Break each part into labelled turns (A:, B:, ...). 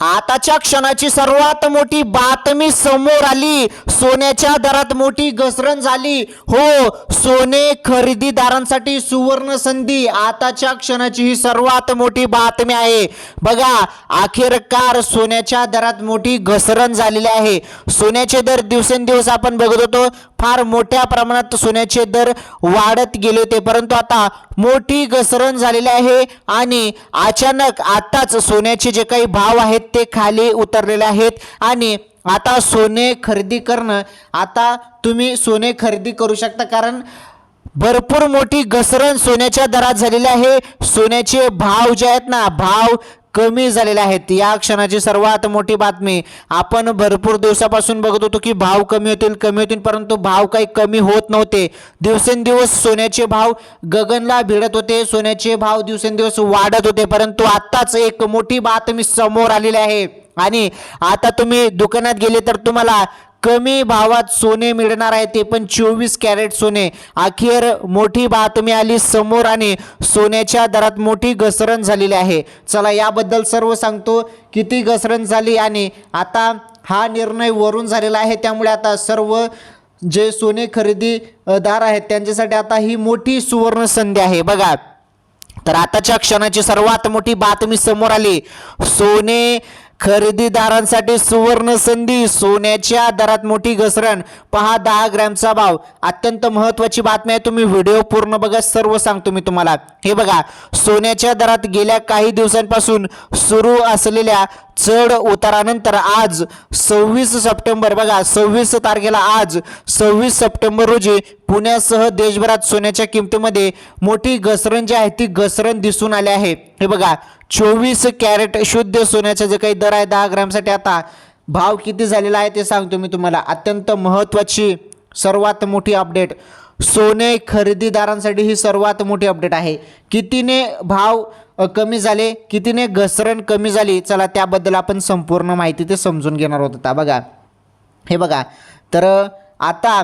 A: आताच्या क्षणाची सर्वात मोठी बातमी समोर आली. सोन्याच्या दरात मोठी घसरण झाली. हो सोने खरेदीदारांसाठी सुवर्ण संधी आताच्या क्षणाची ही सर्वात मोठी बातमी आहे. बघा अखेरकार सोन्याच्या दरात मोठी घसरण झालेली आहे. सोन्याचे दर दिवसेंदिवस आपण बघत होतो फार मोठ्या प्रमाणात सोन्याचे दर वाढत गेले होते. परंतु आता मोठी घसरण झालेली आहे आणि अचानक आताच सोन्याचे जे काही भाव आहेत ते खाली उतरलेले आहेत. आणि आता सोने खरेदी करणं आता तुम्ही सोने खरेदी करू शकता कारण भरपूर मोठी घसरण सोन्याच्या दरात झालेली आहे. सोन्याचे भाव जे आहेत ना भाव कमी झालेले आहेत. या क्षणाची सर्वात मोठी बातमी आपण भरपूर दिवसापासून बघत होतो की भाव कमी होतील कमी होतील परंतु भाव काही कमी होत नव्हते. दिवसेंदिवस सोन्याचे भाव गगनला भिडत होते सोन्याचे भाव दिवसेंदिवस वाढत होते परंतु आत्ताच एक मोठी बातमी समोर आलेली आहे. आणि आता तुम्ही दुकानात गेले तर तुम्हाला कमी भावात सोने मिळणार आहे ते पण चोवीस कॅरेट सोने. अखेर मोठी बातमी आली समोर आणि सोन्याच्या दरात मोठी घसरण झालेली आहे. चला याबद्दल सर्व सांगतो किती घसरण झाली आणि आता हा निर्णय वरून झालेला आहे. त्यामुळे आता सर्व जे सोने खरेदीदार आहेत त्यांच्यासाठी आता ही मोठी सुवर्ण संधी आहे. बघा तर आताच्या क्षणाची सर्वात मोठी बातमी समोर आली. सोने खरेदीदारांसाठी सुवर्ण संधी सोन्याच्या दरात मोठी घसरण. पहा दहा ग्रॅमचा भाव. अत्यंत महत्वाची बातमी आहे. तुम्ही व्हिडिओ पूर्ण बघा सर्व सांगतो मी तुम्हाला. हे बघा सोन्याच्या दरात गेल्या काही दिवसांपासून सुरू असलेल्या चढ उतारानंतर आज सव्वीस सप्टेंबर बघा सव्वीस तारखेला आज सव्वीस सप्टेंबर रोजी पुण्यासह देशभरात सोन्याच्या किमतीमध्ये मोठी घसरण जी आहे ती घसरण दिसून आली आहे. हे बघा चोवीस कॅरेट शुद्ध सोन्याचा जे काही दर आहे दहा ग्रॅमसाठी आता भाव किती झालेला आहे ते सांगतो मी तुम्हाला. अत्यंत महत्त्वाची सर्वात मोठी अपडेट. सोने खरेदीदारांसाठी ही सर्वात मोठी अपडेट आहे. कितीने भाव कमी झाले कितीने घसरण कमी झाली चला त्याबद्दल आपण संपूर्ण माहिती ते समजून घेणार होत आता. बघा हे बघा तर आता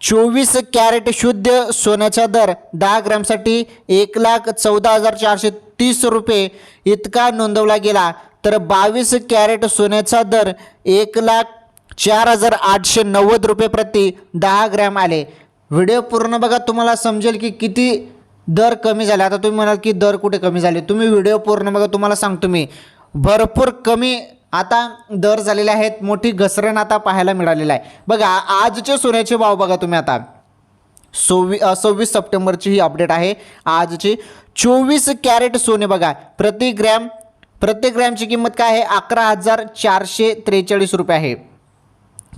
A: चोवीस कॅरेट शुद्ध सोन्याचा दर दहा ग्रॅमसाठी एक लाख चौदा हजार चारशे तीस रुपये इतका नोंदवला गेला तर बावीस कॅरेट सोन्याचा दर एक लाख चार हजार आठशे नव्वद रुपये प्रति दहा ग्रॅम आले. व्हिडिओ पूर्ण बघा तुम्हाला समजेल की किती दर कमी झाले. आता तुम्ही म्हणाल की दर कुठे कमी झाले. तुम्ही व्हिडिओ पूर्ण बघा तुम्हाला सांगतो मी. भरपूर कमी आता दर झालेले आहेत मोठी घसरण आता पाहायला मिळालेलं आहे. बघा आजचे सोन्याचे भाव बघा तुम्ही आता. सव्वी सव्वीस सप्टेंबरची ही अपडेट आहे. आजची चोवीस कॅरेट सोने बघा. प्रति ग्रॅम प्रत्येक ग्रॅमची किंमत काय आहे? अकरा हजार चारशे त्रेचाळीस रुपये आहे.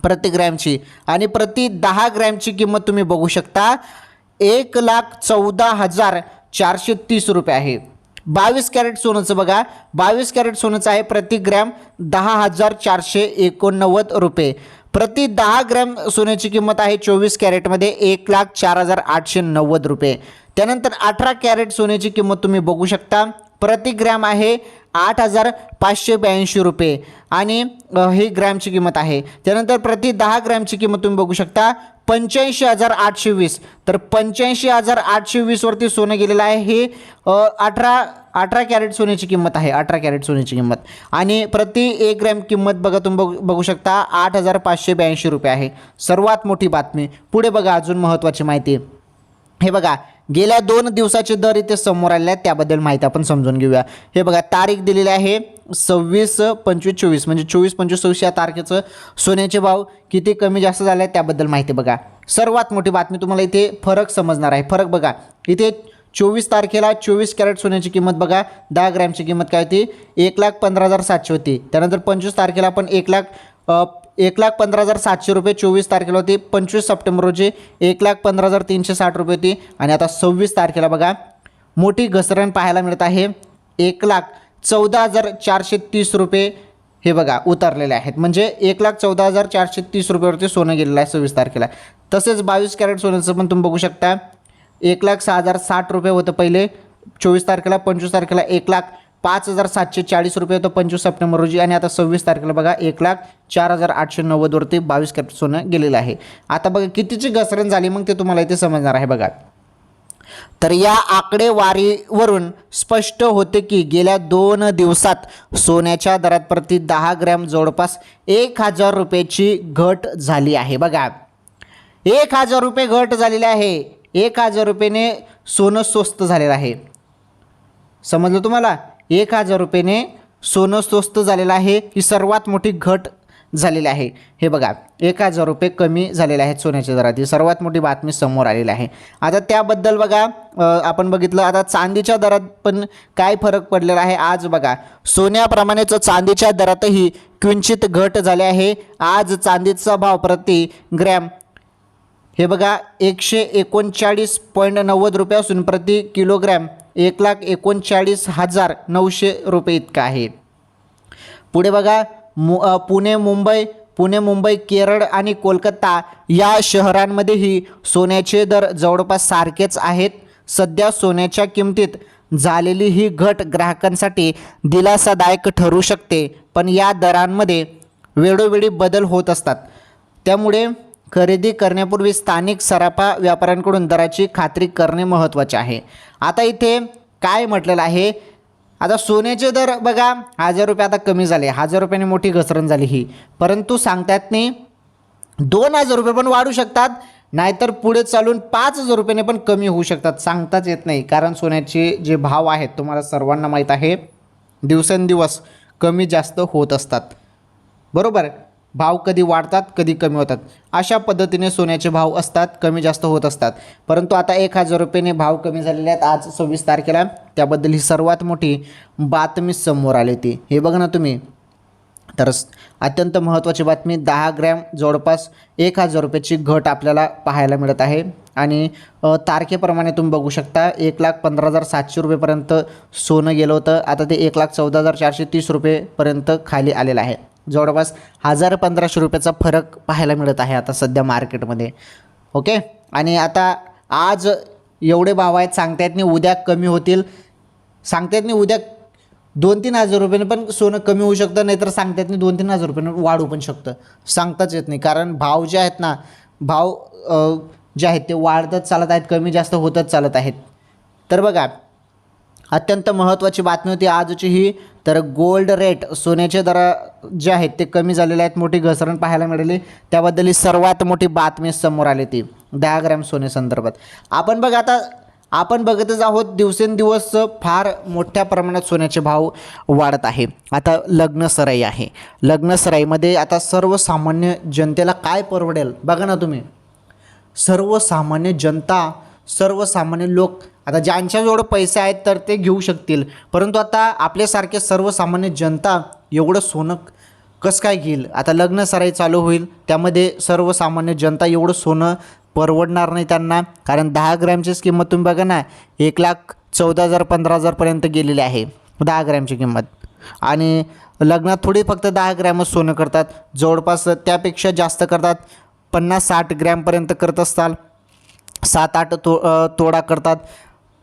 A: प्रति ग्रॅमची. आणि प्रति दहा ग्रॅमची किंमत तुम्ही बघू शकता. एक लाख चौदा हजार चारशे तीस रुपये आहे. बावीस कॅरेट सोन्याचं बघा. बावीस कॅरेट सोन्याचं आहे प्रति ग्रॅम दहा हजार चारशे एकोणनव्वद रुपये. प्रति दहा ग्रॅम सोन्याची किंमत आहे चोवीस कॅरेटमध्ये एक लाख चार हजार आठशे नव्वद रुपये. त्यानंतर अठरा कॅरेट सोन्याची किंमत तुम्ही बघू शकता. प्रति ग्रॅम आहे आठ हजार पाचशे ब्याऐंशी रुपये. आणि ही ग्रॅमची किंमत आहे. त्यानंतर प्रति दहा ग्रॅमची किंमत तुम्ही बघू शकता. पंच्याऐंशी हजार आठशे वीस. तर पंच्याऐंशी हजार आठशे वीसवरती सोनं गेलेलं आहे. हे अठरा अठरा कॅरेट सोन्याची किंमत आहे अठरा कॅरेट सोन्याची किंमत. आणि प्रति एक ग्रॅम किंमत बघा तुम्ही बघू बघू शकता आठ हजार पाचशे ब्याऐंशी रुपये आहे. सर्वात मोठी बातमी. पुढे बघा अजून महत्त्वाची माहिती. हे बघा गेल्या दोन दिवसाचे दर इथे समोर आलेले आहेत त्याबद्दल माहिती आपण समजून घेऊया. हे बघा तारीख दिलेली आहे सव्वीस पंचवीस चोवीस. म्हणजे चोवीस पंचवीस सव्वीस या तारखेचं सोन्याचे भाव किती कमी जास्त झाले आहेत त्याबद्दल माहिती बघा. सर्वात मोठी बातमी तुम्हाला इथे फरक समजणार आहे. फरक बघा इथे चोवीस तारखेला चोवीस कॅरेट सोन्याची किंमत बघा. दहा ग्रॅमची किंमत काय होती? एक लाख पंधरा हजार सातशे होती. त्यानंतर पंचवीस तारखेला पण एक लाख एक लाख पंधरा हजार सातशे रुपये चोवीस तारखेला होती. पंचवीस सप्टेंबर रोजी एक लाख पंधरा हजार तीनशे साठ रुपये होती. आणि आता सव्वीस तारखेला बघा. मोठी घसरण पाहायला मिळत आहे. एक लाख चौदा हजार चारशे तीस रुपये हे बघा उतरलेले आहेत. म्हणजे एक लाख चौदा हजार चारशे तीस रुपयावरती सोनं गेलेलं आहे सव्वीस तारखेला. तसेच बावीस कॅरेट सोन्याचं पण तुम्ही बघू शकता. एक लाख सहा हजार साठ रुपये होतं पहिले. चोवीस तारखेला पंचवीस तारखेला एक लाख पाच हजार सातशे चाळीस रुपये होतं पंचवीस सप्टेंबर रोजी. आणि आता सव्वीस तारखेला बघा एक लाख चार हजार आठशे नव्वदवरती बावीस कॅप सोनं गेलेलं आहे. आता बघा कितीची घसरण झाली मग ते तुम्हाला इथे समजणार आहे बघा. तर या आकडेवारीवरून स्पष्ट होते की गेल्या दोन दिवसात सोन्याच्या दरात प्रति दहा ग्रॅम जवळपास एक हजार रुपयाची घट झाली आहे बघा. एक हजार रुपये घट झालेली आहे. एक हजार रुपयेने सोनं स्वस्त झालेलं आहे. समजलं तुम्हाला? एक हजार रुपयेने सोनं स्वस्त झालेलं आहे. ही सर्वात मोठी घट झालेली आहे. हे बघा एक हजार रुपये कमी झालेले आहेत सोन्याच्या दरात ही सर्वात मोठी बातमी समोर आलेली आहे. आता त्याबद्दल बघा आपण बघितलं आता चांदीच्या दरात पण काय फरक पडलेला आहे? आज बघा सोन्याप्रमाणेच चांदीच्या दरातही किंचित घट झाली आहे. आज चांदीचा भाव प्रति ग्रॅम हे बघा एकशे एकोणचाळीस पॉईंट नव्वद रुपये असून प्रति किलोग्रॅम एक लाख एकोणचाळीस हजार नऊशे रुपये इतका आहे. पुढे बघा मु पुणे मुंबई पुणे मुंबई केरळ आणि कोलकाता या शहरांमध्येही सोन्याचे दर जवळपास सारखेच आहेत. सध्या सोन्याच्या किमतीत झालेली ही घट ग्राहकांसाठी दिलासादायक ठरू शकते पण या दरांमध्ये वेळोवेळी बदल होत असतात. त्यामुळे खरेदी करण्यापूर्वी स्थानिक सराफा व्यापाऱ्यांकडून दराची खात्री करणे महत्त्वाचे आहे. आता इथे काय म्हटलेलं आहे? आता सोन्याचे दर बघा हजार रुपये आता कमी झाले. हजार रुपयाने मोठी घसरण झाली ही. परंतु सांगतात नाही दोन हजार रुपये पण वाढू शकतात नाहीतर पुढे चालून पाच हजार रुपयाने पण कमी होऊ शकतात. सांगताच येत नाही. कारण सोन्याचे जे भाव आहेत तुम्हाला सर्वांना माहीत आहे दिवसेंदिवस कमी जास्त होत असतात. बरोबर? भाव कधी वाढतात कधी कमी होतात. अशा पद्धतीने सोन्याचे भाव असतात कमी जास्त होत असतात. परंतु आता एक हजार रुपयेने भाव कमी झालेले आहेत आज सव्वीस तारखेला. त्याबद्दल ही सर्वात मोठी बातमी समोर आली ती हे बघा ना तुम्ही. तर अत्यंत महत्त्वाची बातमी दहा ग्रॅम जवळपास एक हजार रुपयाची घट आपल्याला पाहायला मिळत आहे. आणि तारखेप्रमाणे तुम्ही बघू शकता एक लाख पंधरा हजार सातशे रुपयेपर्यंत सोनं गेलं होतं. आता ते एक लाख चौदा हजार चारशे तीस रुपयेपर्यंत खाली आलेलं आहे. जवळपास हजार पंधराशे रुपयाचा फरक पाहायला मिळत आहे आता सध्या मार्केटमध्ये. ओके? आणि आता आज एवढे भाव आहेत सांगतायत नाही उद्या कमी होतील. सांगतायत नाही उद्या दोन तीन हजार रुपयाने पण सोनं कमी होऊ शकतं नाहीतर सांगतायत नाही दोन तीन हजार रुपयाने वाढू पण शकतं. सांगताच येत नाही कारण भाव जे आहेत ना भाव जे आहेत ते वाढतच चालत आहेत कमी जास्त होतच चालत आहेत. तर बघा अत्यंत महत्त्वाची बातमी होती आजची ही तर गोल्ड रेट सोन्याचे दर जे आहेत ते कमी झालेले आहेत. मोठी घसरण पाहायला मिळाली. त्याबद्दल ही सर्वात मोठी बातमी समोर आली ती. दहा ग्रॅम सोने संदर्भात. आपण बघा आता आपण बघतच आहोत दिवसेंदिवस फार मोठ्या प्रमाणात सोन्याचे भाव वाढत आहे. आता लग्नसराई आहे. लग्नसराईमध्ये आता सर्वसामान्य जनतेला काय परवडेल? बघा ना तुम्ही. सर्वसामान्य जनता सर्वसामान्य लोक आता ज्यांच्याजवळ पैसे आहेत तर ते घेऊ शकतील. परंतु आता आपल्यासारखे सर्वसामान्य जनता एवढं सोनं कसं काय घेईल? आता लग्न सराई चालू होईल. त्यामध्ये सर्वसामान्य जनता एवढं सोनं परवडणार नाही त्यांना. कारण दहा ग्रॅमचीच किंमत तुम्ही बघा ना एक लाख चौदा हजार पंधरा हजारपर्यंत गेलेली आहे दहा ग्रॅमची किंमत. आणि लग्नात थोडी फक्त दहा ग्रॅमच सोनं करतात. जवळपास त्यापेक्षा जास्त करतात. पन्नास साठ ग्रॅमपर्यंत करत असताल. सात आठ तो तोडा करतात.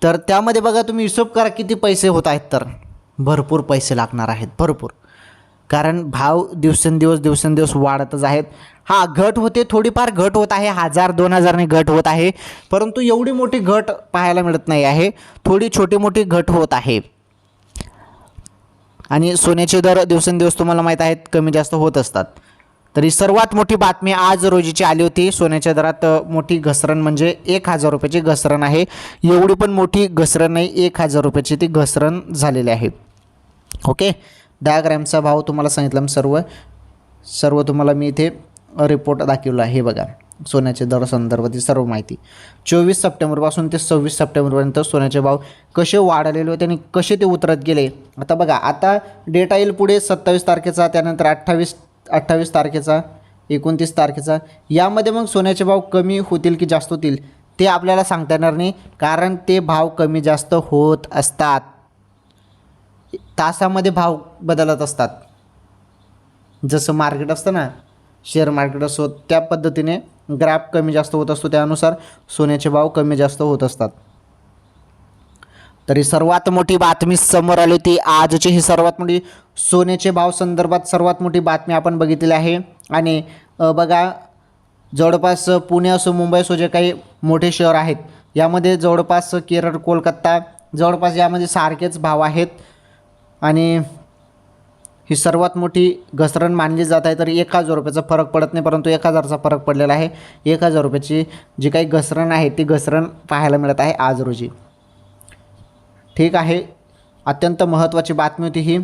A: तर त्यामध्ये बघा तुम्ही हिशोब करा किती पैसे होत आहेत तर. भरपूर पैसे लागणार आहेत भरपूर. कारण भाव दिवसेंदिवस दिवसेंदिवस वाढतच आहेत. हा घट होते थोडीफार घट होत आहे. हजार दोन हजारने घट होत आहे. परंतु एवढी मोठी घट पाहायला मिळत नाही आहे. थोडी छोटी मोठी घट होत आहे. आणि सोन्याचे दर दिवसेंदिवस तुम्हाला माहीत आहेत कमी जास्त होत असतात. तरी सर्वात मोठी बातमी आज रोजीची आली होती. सोन्याच्या दरात मोठी घसरण म्हणजे एक हजार रुपयाची घसरण आहे. एवढी पण मोठी घसरण नाही एक हजार रुपयाची ती घसरण झालेली आहे. ओके? दहा ग्रॅमचा भाव तुम्हाला सांगितलं सर्व. सर्व तुम्हाला मी इथे रिपोर्ट दाखवला आहे. हे बघा सोन्याचे दर संदर्भातील सर्व माहिती. चोवीस सप्टेंबरपासून ते सव्वीस सप्टेंबरपर्यंत सोन्याचे भाव कसे वाढलेले होते आणि कसे ते उतरत गेले? आता बघा आता डेटा येईल पुढे सत्तावीस तारखेचा त्यानंतर अठ्ठावीस अठ्ठावीस तारखेचा एकोणतीस तारखेचा. यामध्ये मग सोन्याचे भाव कमी होतील की जास्त होतील ते आपल्याला सांगता येणार नाही कारण ते भाव कमी जास्त होत असतात. तासामध्ये भाव बदलत असतात. जसं मार्केट असतं ना शेअर मार्केट असो त्या पद्धतीने ग्राफ कमी जास्त होत असतो त्यानुसार सोन्याचे भाव कमी जास्त होत असतात. तरी सर्वात मोठी बातमी समोर आली होती. आजची ही सर्वात मोठी सोन्याचे भाव संदर्भात सर्वात मोठी बातमी आपण बघितलेली आहे. आणि बघा जवळपास पुणे असो मुंबई असो जे काही मोठे शहर आहेत यामध्ये जवळपास केरळ कोलकाता जवळपास यामध्ये सारखेच भाव आहेत. आणि ही सर्वात मोठी घसरण मानली जात आहे. तर एक हजार रुपयाचा फरक पडत नाही परंतु एक हजारचा फरक पडलेला आहे. एक हजार रुपयाची जी काही घसरण आहे ती घसरण पाहायला मिळत आहे आज रोजी. ठीक आहे. अत्यंत महत्त्वाची बातमी होती ही.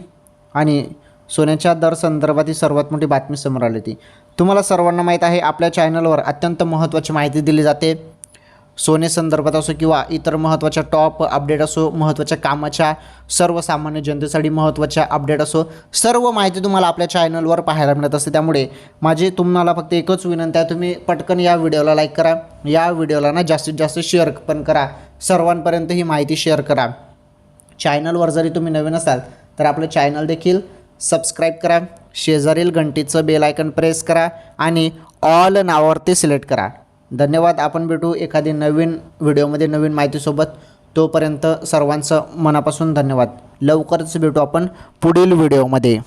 A: आणि सोन्याच्या दर संदर्भात सर्वात मोठी बातमी समोर आली होती. तुम्हाला सर्वांना माहीत आहे आपल्या चॅनलवर अत्यंत महत्त्वाची माहिती दिली जाते. सोने संदर्भात असो किंवा इतर महत्त्वाच्या टॉप अपडेट असो महत्त्वाच्या कामाच्या सर्वसामान्य जनतेसाठी महत्त्वाच्या अपडेट असो सर्व माहिती तुम्हाला आपल्या चॅनलवर पाहायला मिळत असते. त्यामुळे माझी तुम्हाला फक्त एकच विनंती आहे तुम्ही पटकन या व्हिडिओला लाईक करा. या व्हिडिओला ना जास्तीत जास्त शेअर पण करा. सर्वांपर्यंत ही माहिती शेअर करा. चॅनलवर जरी तुम्ही नवीन असाल तर आपलं चॅनल देखील सबस्क्राईब करा शेजारील घंटीचं बेल आयकन प्रेस करा आणि ऑल नावावरती सिलेक्ट करा. धन्यवाद आपण भेटू एखादी नवीन व्हिडिओमध्ये नवीन माहितीसोबत. तोपर्यंत सर्वांचं मनापासून धन्यवाद. लवकरच भेटू आपण पुढील व्हिडिओमध्ये